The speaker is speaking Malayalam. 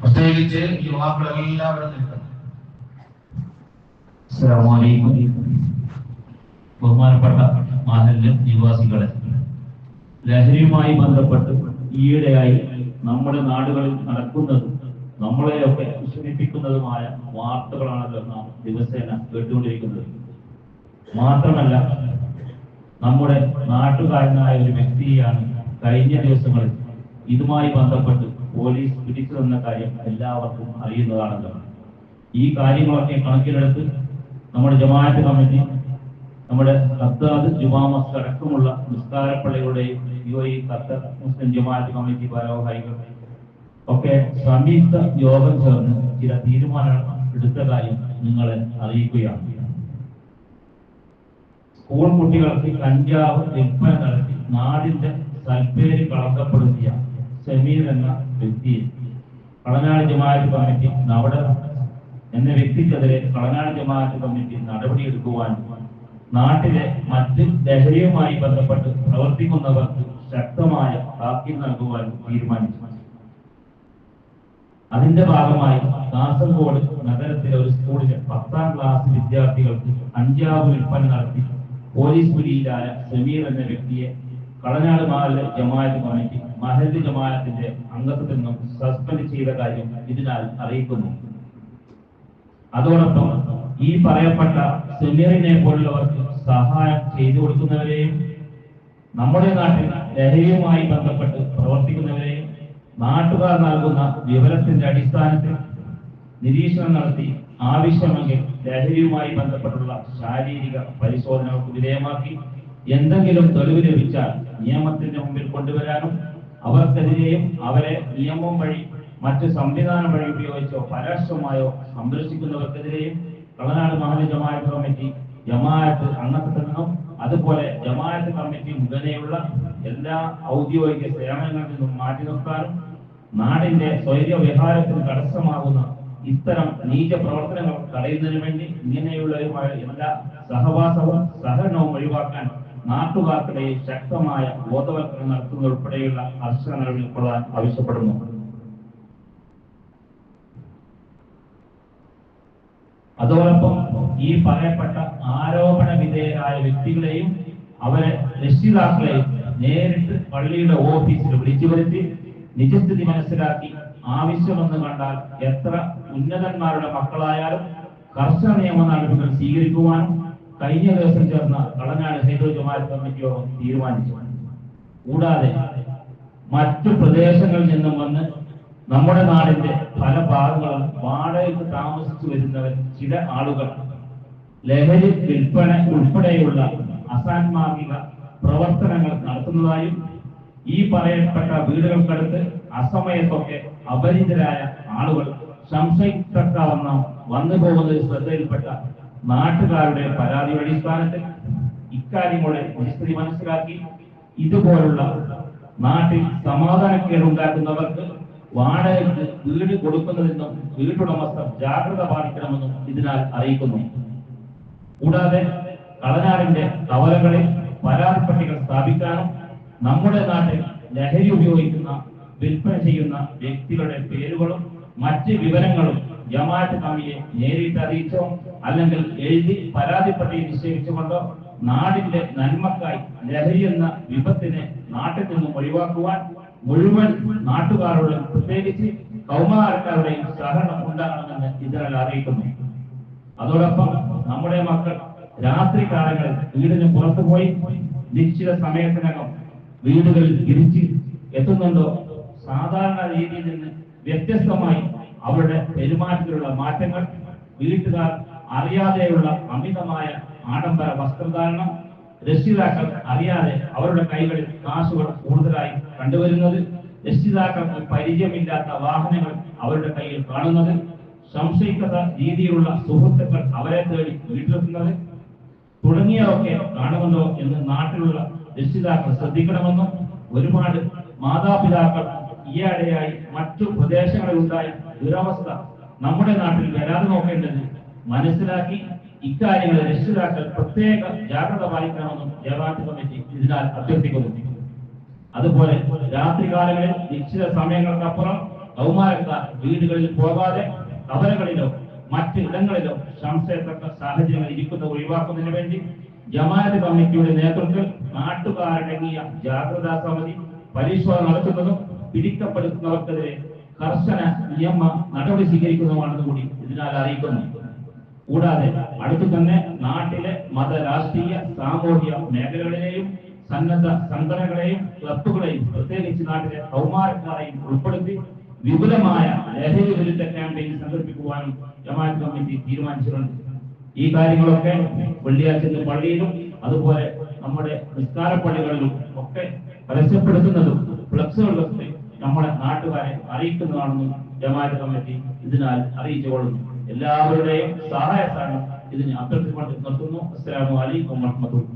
പ്രത്യേകിച്ച് യുവാക്കളെല്ലാവരും എല്ലാവരും അസ്സലാമലൈക്കും ബഹുമാനപ്പെട്ട മാഹല്യ നിവാസികളെ ലഹരിയുമായി ബന്ധപ്പെട്ട് ഈയിടെയായി നമ്മുടെ നാടുകളിൽ നടക്കുന്നതും നമ്മളെയൊക്കെ വിഷമിപ്പിക്കുന്നതുമായ വാർത്തകളാണല്ലോ നാം ദിവസേന കേട്ടുകൊണ്ടിരിക്കുന്നത്. മാത്രമല്ല നമ്മുടെ നാട്ടുകാരനായ ഒരു വ്യക്തിയാണ് കഴിഞ്ഞ ദിവസങ്ങളിൽ ഇതുമായി ബന്ധപ്പെട്ട് പോലീസ് പിടിച്ചു തന്ന കാര്യം എല്ലാവർക്കും അറിയുന്നതാണല്ലോ. ഈ കാര്യങ്ങളൊക്കെ കണക്കിലെടുത്ത് നമ്മുടെ ജമാഅത്ത് കമ്മിറ്റി നമ്മുടെ ഖത്താദ് ജുമാ മസ്ക് അടക്കമുള്ള നിസ്കാരപ്പള്ളികളുടെയും യു എ ഖത്തർ മുസ്ലിം ജമാഅത്ത് കമ്മിറ്റി ഭാരവാഹികൾ ഒക്കെ സംയുക്ത യോഗം ചേർന്ന് ചില തീരുമാനങ്ങൾ എടുത്ത കാര്യം നിങ്ങളെ അറിയിക്കുകയാണ്. സ്കൂൾ കുട്ടികൾക്ക് കഞ്ചാവ് വിൽപ്പന നടത്തി നാടിന്റെ സൽപ്പേര് കളങ്കപ്പെടുത്തിയ സമീർ എന്ന വ്യക്തിയെ കളനാട് ജമാഅത്ത് കമ്മിറ്റി നവട എന്ന വ്യക്തിക്കെതിരെ കളനാട് ജമാഅത്ത് കമ്മിറ്റി നടപടിയെടുക്കുവാൻ നാട്ടിലെ മറ്റ് ലഹരിയുമായി ബന്ധപ്പെട്ട് പ്രവർത്തിക്കുന്നവർക്ക് ശക്തമായ താക്കീത് നൽകുവാൻ തീരുമാനിച്ചു. അതിന്റെ ഭാഗമായി കാസർഗോഡ് നഗരത്തിലെ ഒരു സ്കൂളിലെ പത്താം ക്ലാസ് വിദ്യാർത്ഥികൾക്ക് അഞ്ചാവ് വിൽപ്പന നടത്തി പോലീസ് പിടിയിലായ സമീർ എന്ന വ്യക്തിയെ കളനാട് മാറിലെ ജമാഅത്ത് കമ്മിറ്റി മഹല്ല് ജമാഅത്തിന്റെ അംഗത്വത്തിൽ നിന്നും സസ്പെൻഡ് ചെയ്ത കാര്യം ഇതിനാൽ അറിയിക്കുന്നു. അതോടൊപ്പം ഈ പറയപ്പെട്ട സെമീറിനെ പോലുള്ളവർക്ക് സഹായം ചെയ്തു കൊടുക്കുന്നവരെയും നമ്മുടെ നാട്ടിൽ ലഹരിയുമായി ബന്ധപ്പെട്ട് പ്രവർത്തിക്കുന്നവരെയും നാട്ടുകാർ നൽകുന്ന വിവരത്തിന്റെ അടിസ്ഥാനത്തിൽ നിരീക്ഷണം നടത്തി ആവശ്യമെങ്കിൽ ലഹരിയുമായി ബന്ധപ്പെട്ടുള്ള ശാരീരിക പരിശോധനകൾക്ക് വിധേയമാക്കി എന്തെങ്കിലും തെളിവ് ലഭിച്ചാൽ നിയമത്തിന്റെ മുമ്പിൽ കൊണ്ടുവരാനും അവർക്കെതിരെയും അവരെ നിയമം വഴി മറ്റ് സംവിധാനം വഴി ഉപയോഗിച്ചോ പരോക്ഷമായോ സംരക്ഷിക്കുന്നവർക്കെതിരെയും തമിഴ്നാട് മഹല്ല് ജമാഅത്ത് കമ്മിറ്റി ജമാഅത്ത് അംഗത്വ സംഘം അതുപോലെ ജമാഅത്ത് കമ്മിറ്റി മുഖേനയുള്ള എല്ലാ ഔദ്യോഗിക സേവനങ്ങളിൽ നിന്നും മാറ്റി നിർത്താനും നാടിന്റെ സ്വൈര്യ വിഹാരത്തിന് തടസ്സമാകുന്ന ഇത്തരം നീച പ്രവർത്തനങ്ങൾ തടയുന്നതിന് വേണ്ടി ഇങ്ങനെയുള്ളവരുമായ എല്ലാ സഹവാസവും സഹകരണവും ഒഴിവാക്കാൻ നാട്ടുകാർക്കിടയിൽ ശക്തമായ ബോധവൽക്കരണം നടത്തുന്നത് ഉൾപ്പെടെയുള്ള കർശന നടപടികളാൻ ആവശ്യപ്പെടുന്നു. അതോടൊപ്പം ഈ പറയപ്പെട്ട ആരോപണ വിധേയരായ വ്യക്തികളെയും അവരെ രക്ഷിതാക്കളെയും നേരിട്ട് പള്ളിയുടെ ഓഫീസിൽ വിളിച്ചു വരുത്തി നിജസ്ഥിതി മനസ്സിലാക്കി ആവശ്യമെന്ന് കണ്ടാൽ എത്ര ഉന്നതന്മാരുടെ മക്കളായാലും കർശന നിയമ നടപടികൾ സ്വീകരിക്കുവാനും കഴിഞ്ഞ ദിവസം ചേർന്ന കളനാട് ഹൈദോ ജമാഅത്ത് കമ്മിറ്റി യോഗം തീരുമാനിച്ചു. കൂടാതെ മറ്റു പ്രദേശങ്ങളിൽ നിന്നും വന്ന് നമ്മുടെ നാടിന്റെ പല ഭാഗങ്ങളും വാടകയ്ക്ക് താമസിച്ചു വരുന്നവർ ചില ആളുകൾ ലഹരി വിൽപ്പന ഉൾപ്പെടെയുള്ള അസാൻമാർഗിക പ്രവർത്തനങ്ങൾ നടത്തുന്നതായും ഈ പറയപ്പെട്ട വീടുകൾക്കടുത്ത് അസമയത്തൊക്കെ അപരിചിതരായ ആളുകൾ സംശയിക്കാവുന്ന വന്നു പോകുന്നത് ശ്രദ്ധയിൽപ്പെട്ട നാട്ടുകാരുടെ പരാതിയുടെ അടിസ്ഥാനത്തിൽ ഇക്കാര്യങ്ങളുടെ പരിസ്ഥിതി മനസ്സിലാക്കി. ഇതുപോലുള്ള നാട്ടിൽ സമാധാനക്കേടുണ്ടാക്കുന്നവർക്ക് വാടകയ്ക്ക് വീട് കൊടുക്കുന്നതെന്നും വീട്ടുടമസ്ഥർ ജാഗ്രത പാലിക്കണമെന്നും ഇതിനാൽ അറിയിക്കുന്നു. കൂടാതെ കളനാടിന്റെ കവലകളിൽ പരാതിപ്പെട്ടികൾ സ്ഥാപിക്കാനും നമ്മുടെ നാട്ടിൽ ലഹരി ഉപയോഗിക്കുന്ന വിൽപ്പന ചെയ്യുന്ന വ്യക്തികളുടെ പേരുകളും മറ്റ് വിവരങ്ങളും ജമാഅത്ത് കമ്മിയെ നേരിട്ട് അറിയിച്ചോ? അല്ലെങ്കിൽ എഴുതി പരാതിപ്പെട്ടി നിശ്ചയിച്ചുകൊണ്ടോ നാടിന്റെ നന്മക്കായി ലഹരി എന്ന വിപത്തിനെ നാട്ടിൽ നിന്നും ഒഴിവാക്കുവാൻ മുഴുവൻ നാട്ടുകാരോടും പ്രത്യേകിച്ച് കൗമാരക്കാരുടെയും സഹകരണം ഉണ്ടാകണമെന്ന് ഇതിനാൽ അറിയിക്കുന്നു. അതോടൊപ്പം നമ്മുടെ മക്കൾ രാത്രി കാലങ്ങളിൽ വീടിന് പുറത്തു പോയി നിശ്ചിത സമയത്തിനകം വീടുകളിൽ തിരിച്ച് എത്തുന്നുണ്ടോ? സാധാരണ രീതിയിൽ നിന്ന് വ്യത്യസ്തമായി അവരുടെ പെരുമാറ്റത്തിലുള്ള മാറ്റങ്ങൾ വീട്ടുകാർ അറിയാതെയുള്ള അമിതമായ ആഡംബര വസ്ത്രധാരണം രക്ഷിതാക്കൾ അറിയാതെ അവരുടെ കൈകളിൽ കാശുകൾ കൂടുതലായി കണ്ടുവരുന്നത് രക്ഷിതാക്കൾക്ക് പരിചയമില്ലാത്ത വാഹനങ്ങൾ അവരുടെ കയ്യിൽ കാണുന്നത് സംശയിക്കത രീതിയിലുള്ള സുഹൃത്തുക്കൾ അവരെ തേടി വീട്ടിലെത്തുന്നത് തുടങ്ങിയവയൊക്കെ കാണുമല്ലോ എന്ന് നാട്ടിലുള്ള രക്ഷിതാക്കൾ ശ്രദ്ധിക്കണമെന്നും ഒരുപാട് മാതാപിതാക്കൾ ഈയിടെയായി മറ്റു പ്രദേശങ്ങളിൽ ഉണ്ടായ ദുരവസ്ഥ. നമ്മുടെ നാട്ടിൽ വരാതെ നോക്കേണ്ടത് മനസ്സിലാക്കി ഇക്കാര്യങ്ങൾ രക്ഷിതാക്കൾ പ്രത്യേക ജാഗ്രത പാലിക്കണമെന്നും ജമാഅത്ത് കമ്മിറ്റി ഇതിനാൽ അഭ്യർത്ഥിക്കുന്നു. അതുപോലെ രാത്രികാലങ്ങളിൽ നിശ്ചിത സമയങ്ങൾക്കപ്പുറം കൗമാരക്കാർ വീടുകളിൽ പോകാതെ കവലകളിലോ മറ്റ് ഇടങ്ങളിലോ സംശയത്തക്ക സാഹചര്യങ്ങൾ ഇരിക്കുന്ന ഒഴിവാക്കുന്നതിന് വേണ്ടി ജമാഅത്ത് കമ്മിറ്റിയുടെ നേതൃത്വത്തിൽ നാട്ടുകാരടങ്ങിയ ജാഗ്രതാ സമിതി പരിശോധന നടത്തുന്നതും പിടിക്കപ്പെടുന്നവർക്കെതിരെ കർശന നിയമ നടപടി സ്വീകരിക്കുന്നതുമാണെന്ന് കൂടി ഇതിനാൽ അറിയിക്കുന്നു. കൂടാതെ അടുത്തു തന്നെ നാട്ടിലെ മത രാഷ്ട്രീയ സാമൂഹ്യ മേഖലകളിലെയും സന്നദ്ധ സംഘടനകളെയും ക്ലബുകളെയും പ്രത്യേകിച്ച് നാട്ടിലെ കൗമാരക്കാരെയും ഉൾപ്പെടുത്തി വിപുലമായ ലഹരി വിരുദ്ധ ക്യാമ്പയിൻ സംഘടിപ്പിക്കുവാനും ജമാഅത്ത് കമ്മിറ്റി തീരുമാനിച്ചിട്ടുണ്ട്. ഈ കാര്യങ്ങളൊക്കെ വെള്ളിയാഴ്ച പള്ളിയിലും അതുപോലെ നമ്മുടെ നിസ്കാര പള്ളികളിലും ഒക്കെ പരസ്യപ്പെടുത്തുന്നതും ഫ്ലക്സുകളിലൊക്കെ നമ്മളെ നാട്ടുകാരെ അറിയിക്കുന്നതാണെന്നും ജമാഅത്ത് കമ്മിറ്റി ഇതിനാൽ അറിയിച്ചുകൊള്ളുന്നു. എല്ലാവരുടെയും സഹായത്താണ് ഇതിന് അഭ്യർത്ഥിക്കൊണ്ട് നിർത്തുന്നു. അസ്സലാമു അലൈക്കും വറഹ്മത്തുള്ളാഹി